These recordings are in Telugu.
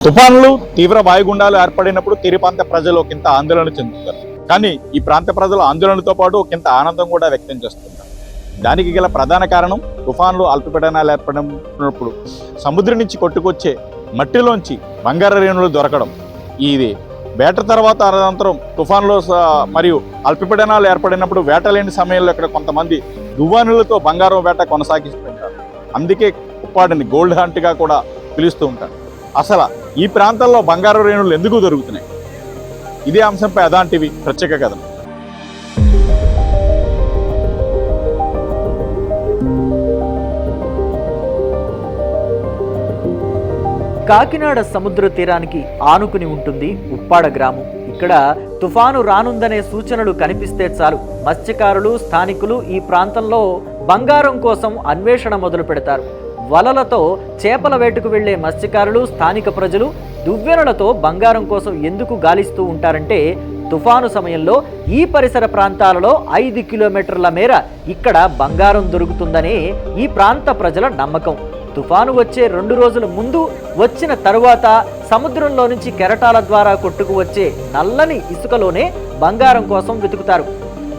తుఫాన్లు తీవ్ర వాయుగుండాలు ఏర్పడినప్పుడు తీర ప్రాంత ప్రజలు ఒకంత ఆందోళన చెందుతారు. కానీ ఈ ప్రాంత ప్రజలు ఆందోళనతో పాటు ఒకంత ఆనందం కూడా వ్యక్తం చేస్తున్నారు దానికి గల ప్రధాన కారణం తుఫాన్లు అల్పపీడనాలు ఏర్పడినప్పుడు సముద్రం నుంచి కొట్టుకొచ్చే మట్టిలోంచి బంగార రేణులు దొరకడం. ఇది వేట తర్వాత అనంతరం తుఫాన్లు స- మరియు అల్పపీడనాలు ఏర్పడినప్పుడు వేట లేని సమయంలో ఇక్కడ కొంతమంది దువ్వానులతో బంగారం వేట కొనసాగిస్తుంటారు అందుకే ఉప్పాడిని గోల్డ్ హంట్గా కూడా పిలుస్తూ ఉంటారు. అసలు ఈ ప్రాంతాల్లో బంగారు రేణులు ఎందుకు దొరుకుతున్నాయి? ఇదే అంశంపై అదాంటివి ప్రత్యేక కథనం. కాకినాడ సముద్ర తీరానికి ఆనుకుని ఉంటుంది ఉప్పాడ గ్రామం. ఇక్కడ తుఫాను రానుందనే సూచనలు కనిపిస్తే చాలు. మత్స్యకారులు స్థానికులు ఈ ప్రాంతంలో బంగారం కోసం అన్వేషణ మొదలు పెడతారు వలలతో చేపల వేటకు వెళ్ళే మత్స్యకారులు స్థానిక ప్రజలు దువ్వెనలతో బంగారం కోసం ఎందుకు గాలిస్తూ ఉంటారంటే తుఫాను సమయంలో ఈ పరిసర ప్రాంతాలలో ఐదు కిలోమీటర్ల మేర ఇక్కడ బంగారం దొరుకుతుందనే ఈ ప్రాంత ప్రజల నమ్మకం. తుఫాను వచ్చే రెండు రోజుల ముందు వచ్చిన తరువాత సముద్రంలో నుంచి కెరటాల ద్వారా కొట్టుకు వచ్చే నల్లని ఇసుకలోనే బంగారం కోసం వెతుకుతారు.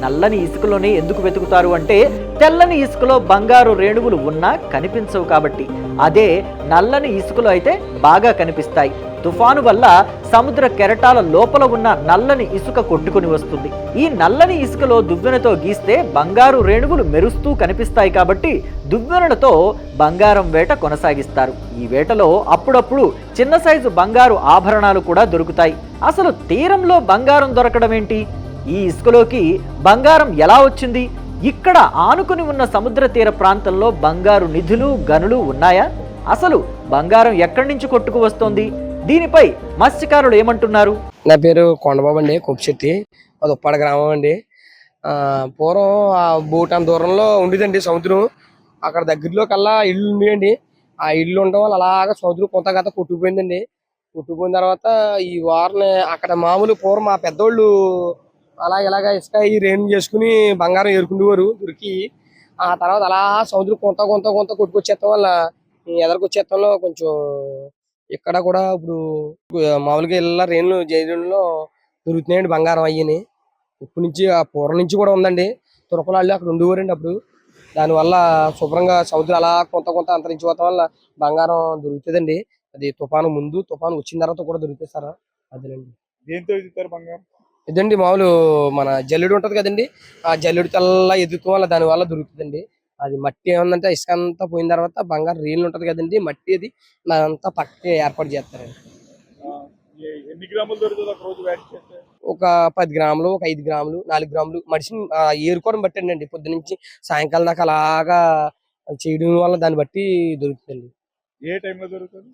నల్లని ఇసుకలోనే ఎందుకు వెతుకుతారు అంటే తెల్లని ఇసుకలో బంగారు రేణువులు ఉన్నా కనిపించవు కాబట్టి. అదే నల్లని ఇసుకలో అయితే బాగా కనిపిస్తాయి. తుఫాను వల్ల సముద్ర కెరటాల లోపల ఉన్న నల్లని ఇసుక కొట్టుకుని వస్తుంది. ఈ నల్లని ఇసుకలో దువ్వెనతో గీస్తే బంగారు రేణువులు మెరుస్తూ కనిపిస్తాయి కాబట్టి దువ్వెనలతో బంగారం వేట కొనసాగిస్తారు. ఈ వేటలో అప్పుడప్పుడు చిన్న సైజు బంగారు ఆభరణాలు కూడా దొరుకుతాయి. అసలు తీరంలో బంగారం దొరకడం ఏంటి ఈ ఇసుకలోకి బంగారం ఎలా వచ్చింది? ఇక్కడ ఆనుకుని ఉన్న సముద్ర తీర ప్రాంతంలో బంగారు నిధులు గనులు ఉన్నాయా? అసలు బంగారం ఎక్కడి నుంచి కొట్టుకు వస్తోంది? దీనిపై మత్స్యకారులు ఏమంటున్నారు? నా పేరు కొండబాబు అండి కొప్పిశెట్టి అది ఉప్పాడ గ్రామం అండి. పూర్వం ఆ భూటాన్ దూరంలో ఉండేదండి సముద్రం. అక్కడ దగ్గరలో కల్లా ఇల్లు ఉండేయండి. ఆ ఇల్లు ఉండడం వల్ల అలాగా సముద్రం కొంతగత కొట్టుకుపోయిందండి. కొట్టుకుపోయిన తర్వాత ఈ వారిని అక్కడ మామూలు పూర్వం మా పెద్దోళ్ళు అలా ఇలాగ ఇసుక ఈ రేణు చేసుకుని బంగారం ఏరుకునేవారు దొరికి. ఆ తర్వాత అలా సముద్రం కొంత కొంత కొంత కొట్టుకొచ్చేస్తాం వల్ల ఈ కొంచెం ఇక్కడ కూడా ఇప్పుడు మామూలుగా ఇళ్ళ రేణులు జైలులో దొరుకుతున్నాయండి బంగారం అయ్యని. ఇప్పటి నుంచి ఆ పూర్వం నుంచి కూడా ఉందండి. తురకలాళ్ళు అక్కడ ఉండేవారండి అప్పుడు. దానివల్ల శుభ్రంగా సముద్రం అలా కొంత కొంత అంతరించిపోవటం వల్ల బంగారం దొరుకుతుందండి. అది తుఫాను ముందు తుఫాను వచ్చిన తర్వాత కూడా దొరుకుతుంది సార్. అదేనండి. దేంతో బంగారం? ఇదండి మామూలు మన జల్లెడు ఉంటది కదండి. ఆ జల్లెడు తెల్ల ఎదుగుతాం వల్ల దాని వల్ల దొరుకుతుందండి. అది మట్టి ఏమందంటే ఇసుక అంతా పోయిన తర్వాత బంగారు రీలు ఉంటది కదండి. మట్టి అది అంతా పక్కకి ఏర్పాటు చేస్తారండి. ఎన్ని గ్రాములు దొరుకుతుంది ఒక రోజు వేట చేస్తే? ఒక పది గ్రాములు ఒక ఐదు గ్రాములు నాలుగు గ్రాములు. మనిషిని ఆ, ఏరుకోవడం బట్టి అండి పొద్దు నుంచి సాయంకాలం దాకా అలాగా చేయడం వల్ల దాన్ని బట్టి దొరుకుతుంది ఏ టైంలో దొరుకుతుంది?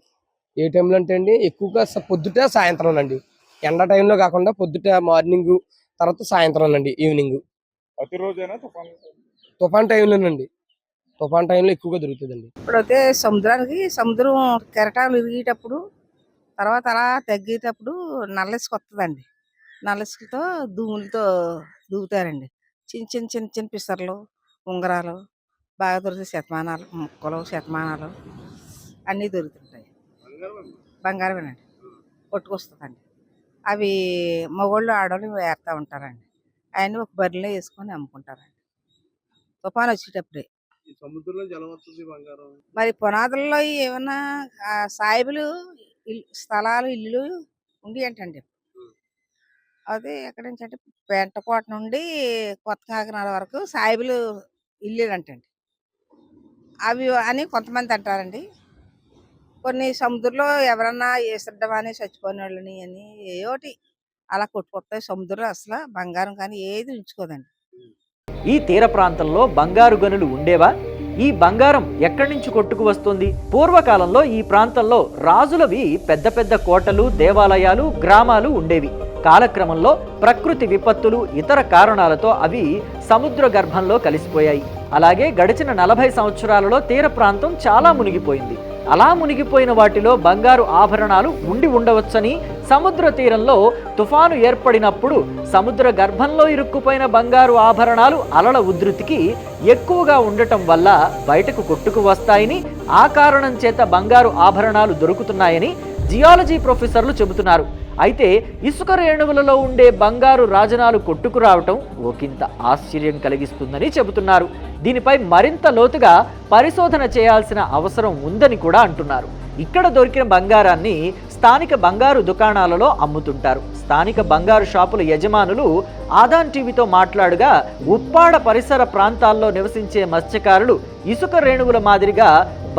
ఏ టైంలో అంటే అండి ఎక్కువగా పొద్దుట సాయంత్రం అండి. ఎండ టైంలో కాకుండా పొద్దుట మార్నింగ్ తర్వాత సాయంత్రం అండి ఈవినింగ్ తుఫాన్? తుఫాన్ టైంలోనండి తుఫాన్ టైంలో ఎక్కువగా దొరుకుతుందండి. ఇప్పుడైతే సముద్రానికి సముద్రం కెరటాలు ఇరిగేటప్పుడు తర్వాత అలా తగ్గేటప్పుడు నల్లసుకు వస్తుందండి నల్లసుకతో దూములతో దూకుతారండి. చిన్న చిన్న చిన్న చిన్న పిసర్లు ఉంగరాలు బాగా దొరుకుతాయి శతమానాలు ముక్కలు శతమానాలు అన్నీ దొరుకుతుంటాయి. బంగారమేనండి. కొట్టుకొస్తుందండి. అవి మగోళ్ళు ఆడవాళ్ళు వేస్తూ ఉంటారండి. అవన్నీ ఒక బరిలో వేసుకొని అమ్ముకుంటారండి. తుఫాను వచ్చేటప్పుడే. మరి పునాదుల్లో ఏమన్నా సాయిబులు స్థలాలు ఇల్లు ఉండి ఏంటండి? అదే ఎక్కడి నుంచి అంటే పెంటకోట నుండి కొత్త కాకినాడ వరకు సాయిబులు ఇల్లు అంటండి అవి అని కొంతమంది అంటారండి. కొన్ని సముద్రంలో ఎవరన్నా వేసడ్డమని చచ్చిపోయిన వాళ్ళని అని ఏయోటి. అలా కొట్టుకొస్తాయి సముద్రంలో అసలు బంగారం కానీ ఏది ఉంచుకోదండి. ఈ తీర ప్రాంతంలో బంగారు గనులు ఉండేవా? ఈ బంగారం ఎక్కడి నుంచి కొట్టుకు వస్తుంది? పూర్వకాలంలో ఈ ప్రాంతంలో రాజులవి పెద్ద పెద్ద కోటలు దేవాలయాలు గ్రామాలు ఉండేవి. కాలక్రమంలో ప్రకృతి విపత్తులు ఇతర కారణాలతో అవి సముద్ర గర్భంలో కలిసిపోయాయి. అలాగే గడిచిన నలభై సంవత్సరాలలో తీర ప్రాంతం చాలా మునిగిపోయింది. అలా మునిగిపోయిన వాటిలో బంగారు ఆభరణాలు ఉండి ఉండవచ్చని సముద్ర తీరంలో తుఫాను ఏర్పడినప్పుడు సముద్ర గర్భంలో ఇరుక్కుపోయిన బంగారు ఆభరణాలు అలల ఉధృతికి ఎక్కువగా ఉండటం వల్ల బయటకు కొట్టుకు వస్తాయని ఆ కారణం చేత బంగారు ఆభరణాలు దొరుకుతున్నాయని జియాలజీ ప్రొఫెసర్లు చెబుతున్నారు. అయితే ఇసుక రేణువులలో ఉండే బంగారు రాజనాలు కొట్టుకురావటం ఒకంత ఆశ్చర్యం కలిగిస్తుందని చెబుతున్నారు. దీనిపై మరింత లోతుగా పరిశోధన చేయాల్సిన అవసరం ఉందని కూడా అంటున్నారు. ఇక్కడ దొరికిన బంగారాన్ని స్థానిక బంగారు దుకాణాలలో అమ్ముతుంటారు. స్థానిక బంగారు షాపుల యజమానులు ఆదాన్ టీవీతో మాట్లాడుగా ఉప్పాడ పరిసర ప్రాంతాల్లో నివసించే మత్స్యకారులు ఇసుక రేణువుల మాదిరిగా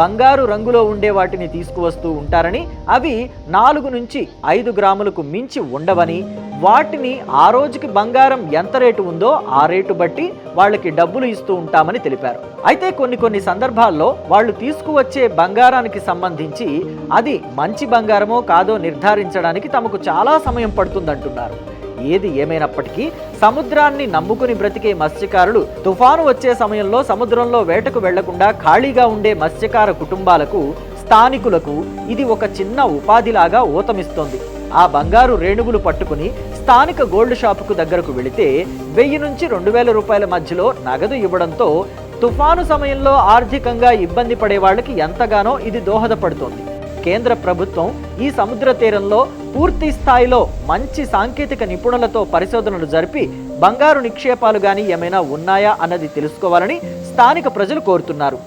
బంగారు రంగులో ఉండే వాటిని తీసుకువస్తూ ఉంటారని అవి నాలుగు నుంచి ఐదు గ్రాములకు మించి ఉండవని వాటిని ఆ రోజుకి బంగారం ఎంత రేటు ఉందో ఆ రేటు బట్టి వాళ్ళకి డబ్బులు ఇస్తూ ఉంటామని తెలిపారు. అయితే కొన్ని కొన్ని సందర్భాల్లో వాళ్ళు తీసుకువచ్చే బంగారానికి సంబంధించి అది మంచి బంగారమో కాదో నిర్ధారించడానికి తమకు చాలా సమయం పడుతుందంటున్నారు. ఏది ఏమైనప్పటికీ సముద్రాన్ని నమ్ముకుని బ్రతికే మత్స్యకారులు తుఫాను వచ్చే సమయంలో సముద్రంలో వేటకు వెళ్ళకుండా ఖాళీగా ఉండే మత్స్యకార కుటుంబాలకు స్థానికులకు ఇది ఒక చిన్న ఉపాధిలాగా ఊతమిస్తోంది. ఆ బంగారు రేణువులు పట్టుకుని స్థానిక గోల్డ్ షాపుకు దగ్గరకు వెళితే వెయ్యి నుంచి రెండు వేల రూపాయల మధ్యలో నగదు ఇవ్వడంతో తుఫాను సమయంలో ఆర్థికంగా ఇబ్బంది పడే వాళ్ళకి ఎంతగానో ఇది దోహదపడుతోంది. కేంద్ర ప్రభుత్వం ఈ సముద్ర తీరంలో పూర్తి స్థాయిలో మంచి సాంకేతిక నిపుణులతో పరిశోధనలు జరిపి బంగారు నిక్షేపాలు గాని ఏమైనా ఉన్నాయా అన్నది తెలుసుకోవాలని స్థానిక ప్రజలు కోరుతున్నారు.